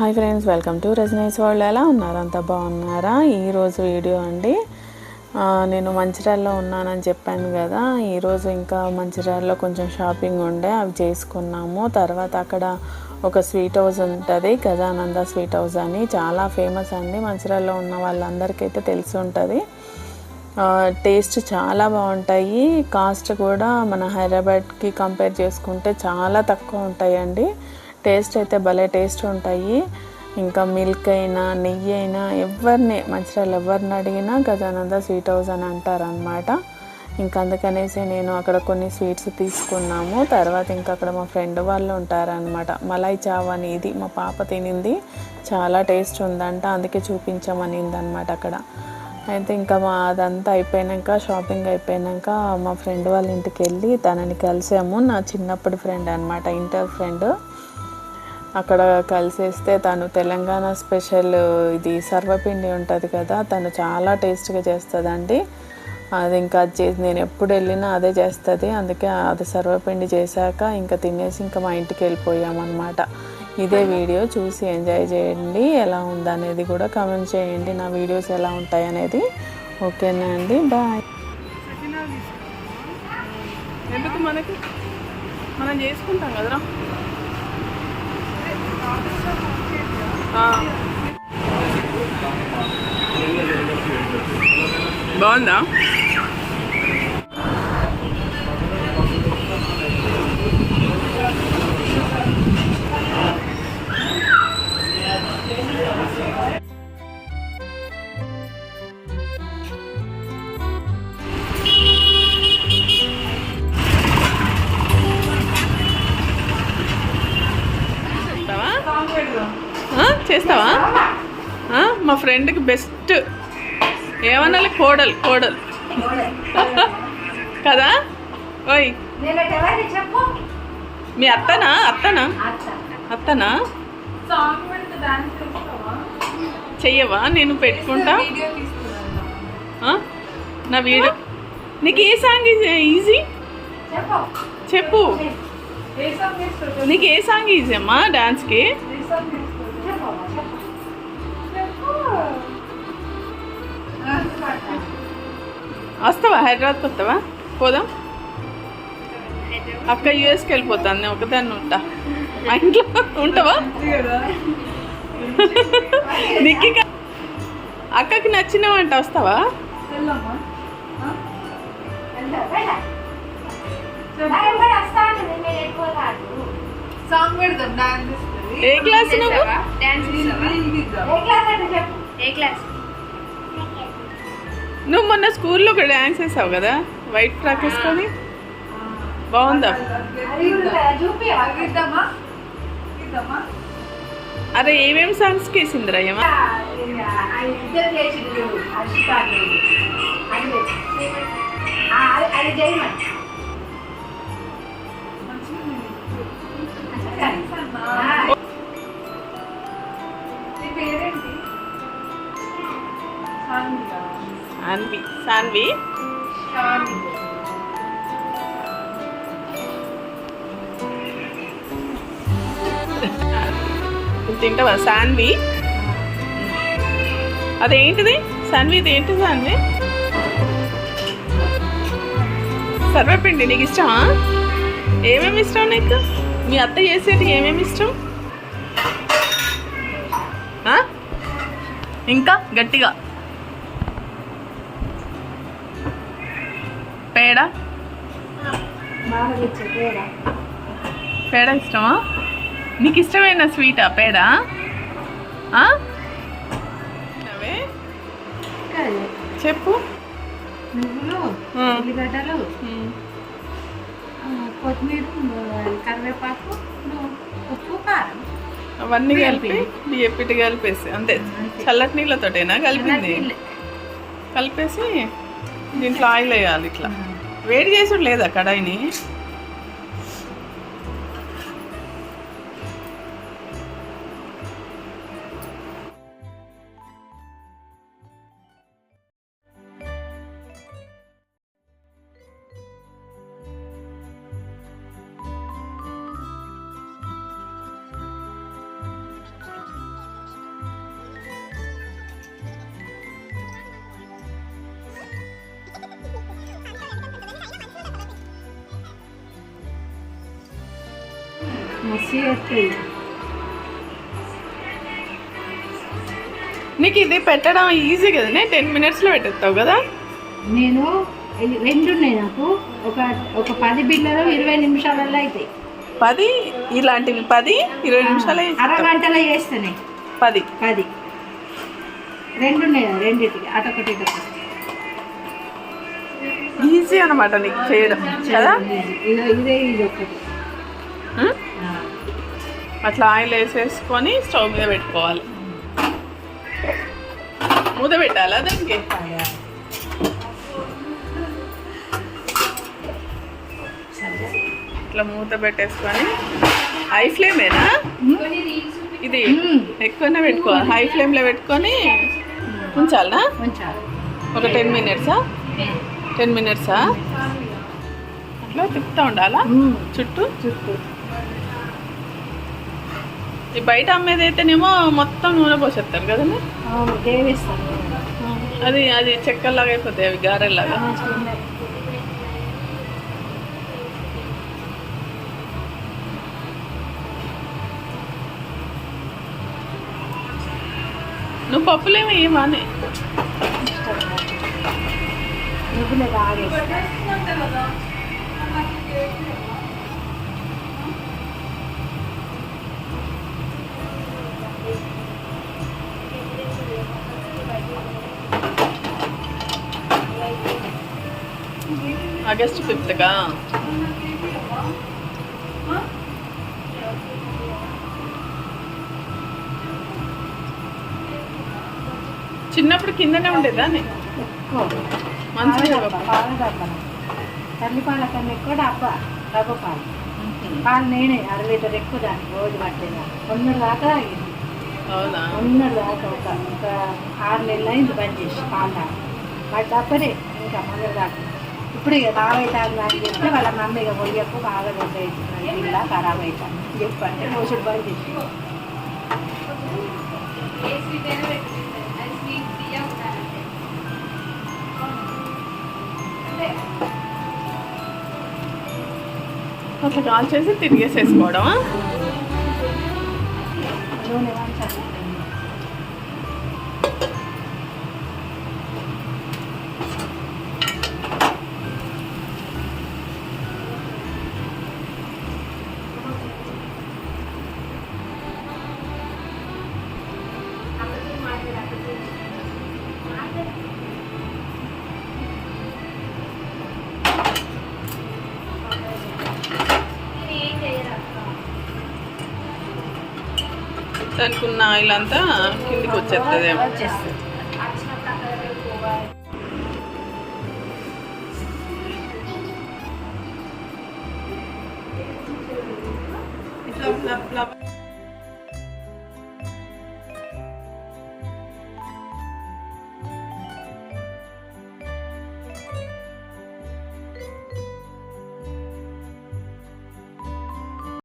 Hi friends welcome to రజనీస్ వాళ్ళు ఎలా ఉన్నారు? అంత బాగున్నారా? ఈరోజు వీడియో అండి. నేను మంచిర్యాలలో ఉన్నానని చెప్పాను కదా. ఈరోజు ఇంకా మంచిర్యాలలో కొంచెం షాపింగ్ ఉండే అవి చేసుకున్నాము. తర్వాత అక్కడ ఒక స్వీట్ హౌస్ ఉంటుంది గజానంద స్వీట్ హౌస్ అని. చాలా ఫేమస్ అండి. మంచిర్యాలలో ఉన్న వాళ్ళందరికైతే తెలిసి ఉంటుంది. టేస్ట్ చాలా బాగుంటాయి. కాస్ట్ కూడా మన హైదరాబాద్కి కంపేర్ చేసుకుంటే చాలా తక్కువ ఉంటాయండి. టేస్ట్ అయితే భలే టేస్ట్ ఉంటాయి. ఇంకా మిల్క్ అయినా నెయ్యి అయినా ఎవరిని మంచిర్యాల ఎవరిని అడిగినా గజానంద స్వీట్ హౌస్ అని అంటారనమాట ఇంకా అందుకనేసి నేను అక్కడ కొన్ని స్వీట్స్ తీసుకున్నాము. తర్వాత ఇంకా అక్కడ మా ఫ్రెండ్ వాళ్ళు ఉంటారనమాట మలై చావ్ అని ఇది మా పాప తినింది. చాలా టేస్ట్ ఉందంట అందుకే చూపించమనింది అనమాట అక్కడ. అయితే ఇంకా మా అదంతా అయిపోయాక షాపింగ్ అయిపోయాక మా ఫ్రెండ్ వాళ్ళ ఇంటికి వెళ్ళి తనని కలిసాము. నా చిన్నప్పటి ఫ్రెండ్ అనమాట ఇంటర్ ఫ్రెండ్. అక్కడ కలిసేస్తే తను తెలంగాణ స్పెషల్ ఇది సర్వపిండి ఉంటుంది కదా తను చాలా టేస్ట్గా చేస్తుందండి. అది ఇంకా అది చేసి నేను ఎప్పుడు వెళ్ళినా అదే చేస్తుంది. అందుకే అది సర్వపిండి చేశాక ఇంకా తినేసి ఇంకా మా ఇంటికి వెళ్ళిపోయామన్నమాట. ఇదే వీడియో చూసి ఎంజాయ్ చేయండి. ఎలా ఉందనేది కూడా కమెంట్ చేయండి. నా వీడియోస్ ఎలా ఉంటాయి అనేది ఓకేనా అండి? బాయ్. ఎందుకు మనకి? మనం చేసుకుంటాం కదరా. బాగుందా? చేస్తావా? మా ఫ్రెండ్కి బెస్ట్. ఏమనాలి? కోడలు కోడలు. కదా? ఓయ్. మీ అత్తనా? అత్తనా? అత్తనా? చెయ్యవా? నేను పెట్టుకుంటా. నా వీడియో. నీకు ఏ సాంగ్ ఈజీ? చెప్పు చెప్పు. నీకు ఏ సాంగ్ ఈజీ అమ్మా డాన్స్కి? వస్తావా హైదరాబాద్కి వస్తావా పోదాం అక్క యూఎస్కి వెళ్ళిపోతాను నేను ఒకదాన్ని ఉంటా మా ఇంట్లో ఉంటావా నిక్కి అక్కకి నచ్చినవంట వస్తావా సాంగ్ పెడతాం డాన్స్ ఏ క్లాస్ నువ్వు? డాన్స్ చెప్పు. ఏ క్లాస్? నువ్వు మొన్న స్కూల్లో ఒక డ్యాన్స్ వేసావు కదా? వైట్ ఫ్రాక్ వేసుకొని? బాగుందా? అరే ఏమేమి సాంగ్స్కి వేసిందిరా ఏమా అది పేరేంటి? సాన్వి తింటావా? సాన్వి? అదేంటిది? సాన్వి ఇది ఏంటి సాన్వి? సర్వపిండి నీకు ఇష్టమా? ఏమేమి ఇష్టం నీకు? మీ అత్త చేసేది ఏమేమి ఇష్టం? ఇంకా గట్టిగా. పేడ? పేడ ఇష్టమా? నీకు ఇష్టమైన స్వీటా పేడ? చెప్పు. నువ్వులు ఉల్లిగడ్డలు కొత్తిమీర కరివేపాకు ఉప్పు కారం. అవన్నీ కలిపి. బియ్యపిట్టి కలిపేసి అంతే. చల్లటి నీళ్ళతోటేనా కలిపింది. కలిపేసి దీంట్లో ఆయిల్ వేయాలి ఇట్లా వేడి చేసుడు లేదా కడాయిని మస్తు చేస్తాయి నీకు ఇది పెట్టడం ఈజీ కదనే? టెన్ మినిట్స్లో పెట్టేస్తావు కదా? నేను రెండు ఉన్నాయి నాకు. ఒక ఒక పది బిళ్ళలు ఇరవై నిమిషాలలో అవుతాయి పది? ఇలాంటివి పది? ఇరవై నిమిషాలే అరగంటలో చేస్తానే. పది. పది. రెండు ఉన్నాయి రెండిటికి. అటొకటి ఇటొకటి ఈజీ అనమాట నీకు చేయడం కదా? ఇదో ఇదే ఒకటి. అట్లా ఆయిల్ వేసేసుకొని స్టవ్ మీద పెట్టుకోవాలి. మూత పెట్టాలా దానికి. ఇట్లా మూత పెట్టేసుకొని. హై ఫ్లేమేనా? ఇది. ఎక్కువనే పెట్టుకోవాలి. హై ఫ్లేమ్లో పెట్టుకొని ఉంచాలనా? ఉంచాలి ఒక టెన్ మినిట్సా? టెన్ మినిట్సా? అట్లా తిప్పుతూ ఉండాలా. చుట్టూ? చుట్టూ. ఈ బయట అమ్మేది అయితేనేమో మొత్తం నూనె పోసేస్తారు కదండి? అది అది చెక్కల్లాగా అయిపోతాయి అవి గారెల్లాగా. నువ్వు పప్పులేమి ఏమానే నువ్వులే ఆగస్ట్ ఫిఫ్త్గా చిన్నప్పుడు కిందనే ఉండేదా మంచిగా పాల డబ్బా, తల్లి పాల కన్నా ఎక్కువ డబ్బా డబ్బా పాలు. పాలు నేనే అర లీటర్ ఎక్కువ దానికి రోజు పట్టేదా కొన్నడు దాకా తాగింది. కొన్నడు దాకా ఒక ఒక ఆరు నెలలు అయింది బంద్ చేసి పాలు తాగి వాటి డబ్బనే ఇంకా మొదలు దాకా ఇప్పుడు ఇక బాగా అవుతుంది అని చెప్తే వాళ్ళ మమ్మీ ఇక పొయ్యకు బాగా రెండు అవుతుంది ఇలా ఖరాబ్ అవుతాను చెప్పంటే రోజులు బంద్ చేసి అట్లా కాల్ చేసి తిరిగేసేసుకోవడమా? నూనె వంచాలి ఉన్న ఆయిల్ అంతా కిందికి వచ్చేస్తుంది ఇట్లా.